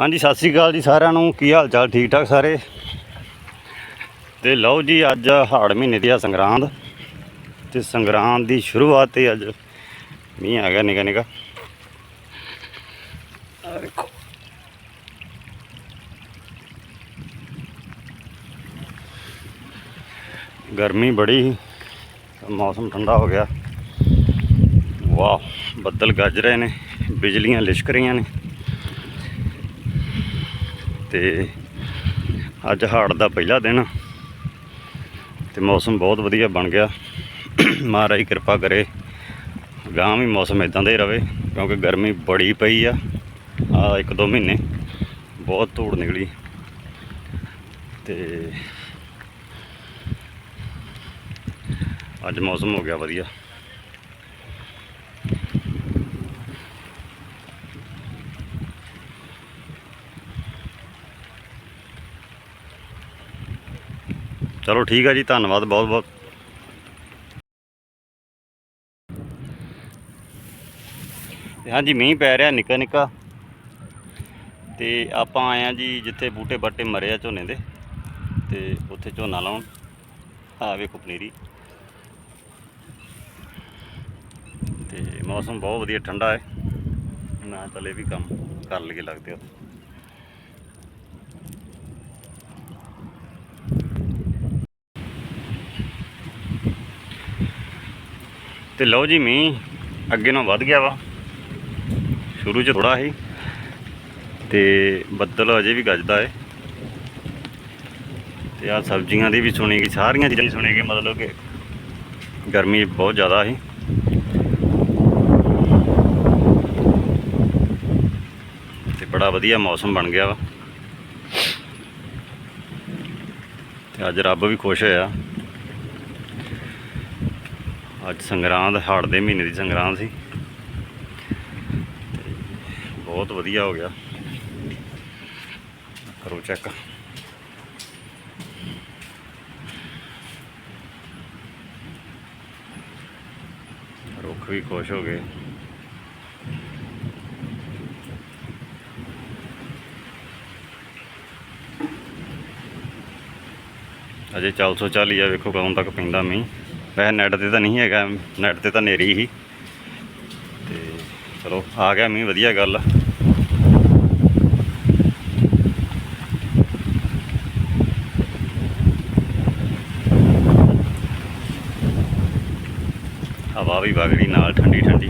ਹਾਂਜੀ, ਸਤਿ ਸ੍ਰੀ ਅਕਾਲ ਜੀ ਸਾਰਿਆਂ ਨੂੰ। ਕੀ ਹਾਲ ਚਾਲ? ਠੀਕ ਠਾਕ ਸਾਰੇ? ਤੇ ਲਓ ਜੀ, ਅੱਜ ਹਾੜ ਮਹੀਨੇ ਦੀ ਆ ਸੰਗਰਾਂਦ। ਤੇ ਸੰਗਰਾਂਦ ਦੀ ਸ਼ੁਰੂਆਤ ਤੇ ਅੱਜ ਮੀਂਹ ਆ ਗਿਆ ਨਿਕਾ ਨਿਕਾ। ਦੇਖੋ ਗਰਮੀ ਬੜੀ ਸੀ ਮੌਸਮ ਠੰਡਾ ਹੋ ਗਿਆ। ਵਾਹ, ਬੱਦਲ ਗੱਜ ਰਹੇ ਨੇ, ਬਿਜਲੀਆਂ ਲਿਸ਼ਕ ਰਹੀਆਂ ਨੇ। ਤੇ ਅੱਜ ਹਾੜ ਦਾ ਪਹਿਲਾ ਦਿਨ ਤੇ ਮੌਸਮ ਬਹੁਤ ਵਧੀਆ ਬਣ ਗਿਆ। ਮਹਾਰਾਜ ਕਿਰਪਾ ਕਰੇ ਗਾਂ ਵੀ ਮੌਸਮ ਇਦਾਂ ਦਾ ਹੀ ਰਵੇ, ਕਿਉਂਕਿ ਗਰਮੀ ਬੜੀ ਪਈ ਆ ਆ ਇੱਕ ਦੋ ਮਹੀਨੇ ਬਹੁਤ ਧੂੜ ਨਿਕਲੀ। ਤੇ ਅੱਜ ਮੌਸਮ ਹੋ ਗਿਆ ਵਧੀਆ। ਚਲੋ ਠੀਕ ਆ ਜੀ, ਧੰਨਵਾਦ, ਬਹੁਤ ਬਹੁਤ। ਹਾਂਜੀ, ਮੀਂਹ ਪੈ ਰਿਹਾ, ਨਿੱਕਾ ਨਿੱਕਾ। ਤੇ ਆਪਾਂ ਆਏ ਆ ਜੀ ਜਿੱਥੇ ਬੂਟੇ ਬਾਟੇ ਮਰੇ ਆ ਝੋਨੇ ਦੇ। ਤੇ ਉੱਥੇ ਝੋਨਾ ਲਾਉਣ। ਆ ਵੇਖੋ ਪਨੀਰੀ। ਤੇ ਮੌਸਮ ਬਹੁਤ ਵਧੀਆ, ਠੰਡਾ ਹੈ। ਨਾ ਚਲੇ ਵੀ ਕੰਮ, ਕਰ ਲਈਏ ਲੱਗਦੇ ਆ। ਤੇ ਲਓ ਜੀ ਮੀਂਹ, ਅੱਗੇ ਨਾਲੋਂ ਵੱਧ ਗਿਆ ਵਾ। ਸ਼ੁਰੂ 'ਚ ਥੋੜਾ ਸੀ ਤੇ ਬੱਦਲ ਅਜੇ ਵੀ ਗੱਜਦਾ ਏ। ਤੇ ਆ ਸਬਜ਼ੀਆਂ ਦੀ ਵੀ ਸੁਣੀਗੀ ਸਾਰੀਆਂ ਚੀਜ਼ਾਂ ਦੀ ਸੁਣੀਗੀ ਮਤਲਬ ਕਿ ਗਰਮੀ ਬਹੁਤ ਜ਼ਿਆਦਾ ਸੀ। ਤੇ ਬੜਾ ਵਧੀਆ ਮੌਸਮ ਬਣ ਗਿਆ ਵਾ। ਤੇ ਅੱਜ ਰੱਬ ਵੀ ਖੁਸ਼ ਹੋਇਆ। ਅੱਜ ਸੰਗਰਾਂਦ, ਹਾੜ ਦੇ ਮਹੀਨੇ ਦੀ ਸੰਗਰਾਂਦ ਸੀ। ਬਹੁਤ ਵਧੀਆ ਹੋ ਗਿਆ। ਕਰੋ ਚੈੱਕ। ਰੁੱਖ ਵੀ ਖੁਸ਼ ਹੋ ਗਏ। ਅਜੇ 440 ਆ, ਵੇਖੋ ਕਦੋਂ ਤੱਕ ਪੈਂਦਾ ਮੀਂਹ। ਵੈਸੇ ਨੈਟ ਤੇ ਤਾਂ ਨਹੀਂ ਹੈਗਾ ਨੈਟ ਤੇ ਤਾਂ ਨੇਰੀ ਹੀ। ਤੇ ਚਲੋ, ਆ ਗਿਆ ਮੀਂਹ, ਵਧੀਆ ਗੱਲ। ਆ ਹਵਾ ਵੀ ਵਗ ਰਹੀ, ਨਾਲ ਠੰਡੀ ਠੰਡੀ